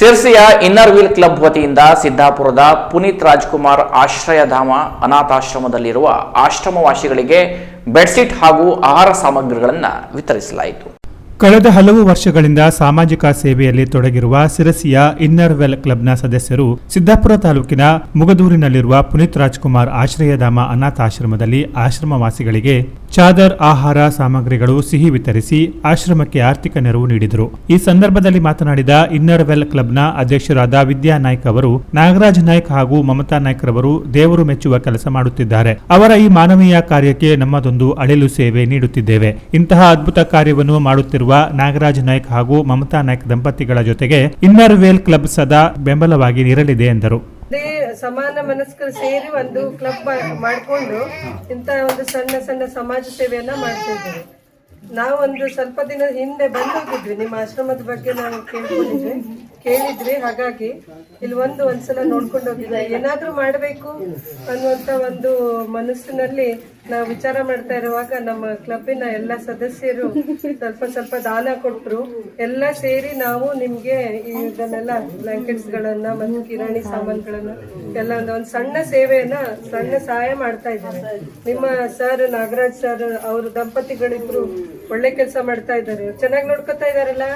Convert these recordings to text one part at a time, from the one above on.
ಸಿರ್ಸಿಯ inner wheel club ವತಿಯಿಂದ ಸಿದ್ದಾಪುರದ ಪುನೀತ್ ರಾಜ್ಕುಮಾರ್ ಆಶ್ರಯಧಾಮ ಅನಾಥಾಶ್ರಮದಲ್ಲಿರುವ ಆಶ್ರಮವಾಸಿಗಳಿಗೆ ಬೆಡ್ಶೀಟ್ ಹಾಗೂ ಆಹಾರ ಸಾಮಗ್ರಿಗಳನ್ನು ವಿತರಿಸಲಾಯಿತು. ಕಳೆದ ಹಲವು ವರ್ಷಗಳಿಂದ ಸಾಮಾಜಿಕ ಸೇವೆಯಲ್ಲಿ ತೊಡಗಿರುವ ಸಿರಸಿಯ ಇನ್ನರ್ ವೆಲ್ ಕ್ಲಬ್ನ ಸದಸ್ಯರು ಸಿದ್ದಾಪುರ ತಾಲೂಕಿನ ಮುಗದೂರಿನಲ್ಲಿರುವ ಪುನೀತ್ ರಾಜ್ಕುಮಾರ್ ಆಶ್ರಯಧಾಮ ಅನಾಥಾಶ್ರಮದಲ್ಲಿ ಆಶ್ರಮವಾಸಿಗಳಿಗೆ ಚಾದರ್ ಆಹಾರ ಸಾಮಗ್ರಿಗಳು ಸಿಹಿ ವಿತರಿಸಿ ಆಶ್ರಮಕ್ಕೆ ಆರ್ಥಿಕ ನೆರವು ನೀಡಿದರು. ಈ ಸಂದರ್ಭದಲ್ಲಿ ಮಾತನಾಡಿದ ಇನ್ನರ್ ವೆಲ್ ಕ್ಲಬ್ನ ಅಧ್ಯಕ್ಷರಾದ ವಿದ್ಯಾ ನಾಯ್ಕ್ ಅವರು, ನಾಗರಾಜ್ ನಾಯ್ಕ ಹಾಗೂ ಮಮತಾ ನಾಯ್ಕ ರವರು ದೇವರು ಮೆಚ್ಚುವ ಕೆಲಸ ಮಾಡುತ್ತಿದ್ದಾರೆ. ಅವರ ಈ ಮಾನವೀಯ ಕಾರ್ಯಕ್ಕೆ ನಮ್ಮದೊಂದು ಅಳಿಲು ಸೇವೆ ನೀಡುತ್ತಿದ್ದೇವೆ. ಇಂತಹ ಅದ್ಭುತ ಕಾರ್ಯವನ್ನು ಮಾಡುತ್ತಿರುವ ನಾಗರಾಜ್ ನಾಯ್ಕ್ ಹಾಗೂ ಮಮತಾ ನಾಯ್ಕ್ ದಂಪತಿಗಳ ಜೊತೆಗೆ ಇನ್ನರ್ ವೆಲ್ ಕ್ಲಬ್ ಸದಾ ಬೆಂಬಲವಾಗಿ ನಿರಲಿದೆ ಎಂದರು. ಸಮಾನ ಮನಸ್ಕರು ಸೇರಿ ಒಂದು ಕ್ಲಬ್ ಮಾಡಿಕೊಂಡು ಇಂಥ ಒಂದು ಸಣ್ಣ ಸಣ್ಣ ಸಮಾಜ ಸೇವೆಯನ್ನ ಮಾಡ್ತಾ ಇದ್ದೇವೆ. ನಾವು ಒಂದು ಸ್ವಲ್ಪ ದಿನ ಹಿಂದೆ ಬಂದು ಹೋಗಿದ್ವಿ ನಿಮ್ಮ ಆಶ್ರಮದ ಬಗ್ಗೆ ನಾವು ಕೇಳ್ಕೊಂಡಿದ್ವಿ. ಕೇಳಿದ್ವಿ ಹಾಗಾಗಿ ಇಲ್ಲಿ ಒಂದು ಒಂದ್ಸಲ ನೋಡ್ಕೊಂಡು ಹೋಗಿದ್ವಿ ಏನಾದ್ರೂ ಮಾಡಬೇಕು ಅನ್ನುವಂತ ಒಂದು ಮನಸ್ಸಿನಲ್ಲಿ ನಾವು ವಿಚಾರ ಮಾಡ್ತಾ ಇರುವಾಗ ನಮ್ಮ ಕ್ಲಬ್ಬಿನ ಎಲ್ಲ ಸದಸ್ಯರು ಸ್ವಲ್ಪ ಸ್ವಲ್ಪ ದಾನ ಕೊಟ್ರು. ಎಲ್ಲ ಸೇರಿ ನಾವು ನಿಮ್ಗೆ ಇದನ್ನೆಲ್ಲ ಬ್ಲಾಂಕೆಟ್ಸ್ ಗಳನ್ನ ಮತ್ತು ಕಿರಾಣಿ ಸಾಮಾನುಗಳನ್ನ ಎಲ್ಲ ಒಂದು ಒಂದು ಸಣ್ಣ ಸೇವೆಯನ್ನ ಸಣ್ಣ ಸಹಾಯ ಮಾಡ್ತಾ ಇದ್ದಾರೆ. ನಿಮ್ಮ ಸರ್ ನಾಗರಾಜ್ ಸರ್ ಅವ್ರ ದಂಪತಿಗಳಿಬ್ರು ಒಳ್ಳೆ ಕೆಲಸ ಮಾಡ್ತಾ ಇದ್ದಾರೆ. ಚೆನ್ನಾಗಿ ನೋಡ್ಕೊತಾ ಇದಾರಲ್ಲ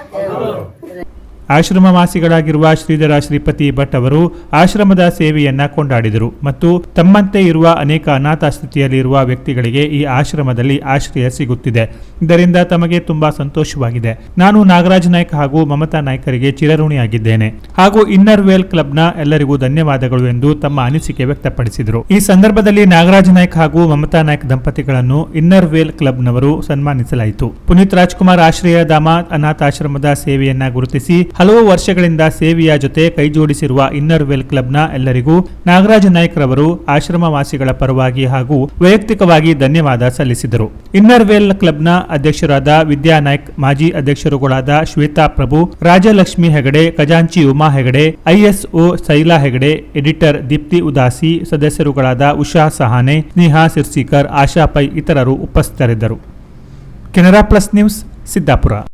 ಆಶ್ರಮವಾಸಿಗಳಾಗಿರುವ ಶ್ರೀಧರ ಶ್ರೀಪತಿ ಭಟ್ ಅವರು ಆಶ್ರಮದ ಸೇವೆಯನ್ನ ಕೊಂಡಾಡಿದರು ಮತ್ತು ತಮ್ಮಂತೆ ಇರುವ ಅನೇಕ ಅನಾಥ ಸ್ಥಿತಿಯಲ್ಲಿರುವ ವ್ಯಕ್ತಿಗಳಿಗೆ ಈ ಆಶ್ರಮದಲ್ಲಿ ಆಶ್ರಯ ಸಿಗುತ್ತಿದೆ. ಇದರಿಂದ ತಮಗೆ ತುಂಬಾ ಸಂತೋಷವಾಗಿದೆ. ನಾನು ನಾಗರಾಜ್ ನಾಯ್ಕ್ ಹಾಗೂ ಮಮತಾ ನಾಯ್ಕರಿಗೆ ಚಿರಋಣಿಯಾಗಿದ್ದೇನೆ. ಹಾಗೂ ಇನ್ನರ್ ವೇಲ್ ಕ್ಲಬ್ನ ಎಲ್ಲರಿಗೂ ಧನ್ಯವಾದಗಳು ಎಂದು ತಮ್ಮ ಅನಿಸಿಕೆ ವ್ಯಕ್ತಪಡಿಸಿದರು. ಈ ಸಂದರ್ಭದಲ್ಲಿ ನಾಗರಾಜ್ ನಾಯ್ಕ್ ಹಾಗೂ ಮಮತಾ ನಾಯ್ಕ್ ದಂಪತಿಗಳನ್ನು ಇನ್ನರ್ ವೇಲ್ ಕ್ಲಬ್ನವರು ಸನ್ಮಾನಿಸಲಾಯಿತು. ಪುನೀತ್ ರಾಜ್ಕುಮಾರ್ ಆಶ್ರಯಧಾಮ ಅನಾಥಾಶ್ರಮದ ಸೇವೆಯನ್ನ ಗುರುತಿಸಿ ಹಲವು ವರ್ಷಗಳಿಂದ ಸೇವೆಯ ಜೊತೆ ಕೈಜೋಡಿಸಿರುವ ಇನ್ನರ್ ವೆಲ್ ಕ್ಲಬ್ನ ಎಲ್ಲರಿಗೂ ನಾಗರಾಜ ನಾಯ್ಕ್ ರವರು ಆಶ್ರಮವಾಸಿಗಳ ಪರವಾಗಿ ಹಾಗೂ ವೈಯಕ್ತಿಕವಾಗಿ ಧನ್ಯವಾದ ಸಲ್ಲಿಸಿದರು. ಇನ್ನರ್ ವೆಲ್ ಕ್ಲಬ್ನ ಅಧ್ಯಕ್ಷರಾದ ವಿದ್ಯಾ ನಾಯ್ಕ್, ಮಾಜಿ ಅಧ್ಯಕ್ಷರುಗಳಾದ ಶ್ವೇತಾ ಪ್ರಭು, ರಾಜಲಕ್ಷ್ಮಿ ಹೆಗಡೆ, ಖಜಾಂಚಿ ಉಮಾ ಹೆಗಡೆ, ಐಎಸ್ಒ ಶೈಲಾ ಹೆಗಡೆ, ಎಡಿಟರ್ ದೀಪ್ತಿ ಉದಾಸಿ, ಸದಸ್ಯರುಗಳಾದ ಉಷಾ ಸಹಾನೆ, ಸ್ನೇಹಾ ಸಿರ್ಸಿಕರ್, ಆಶಾ ಪೈ ಇತರರು ಉಪಸ್ಥಿತರಿದ್ದರು. Canara plus news, Siddapur.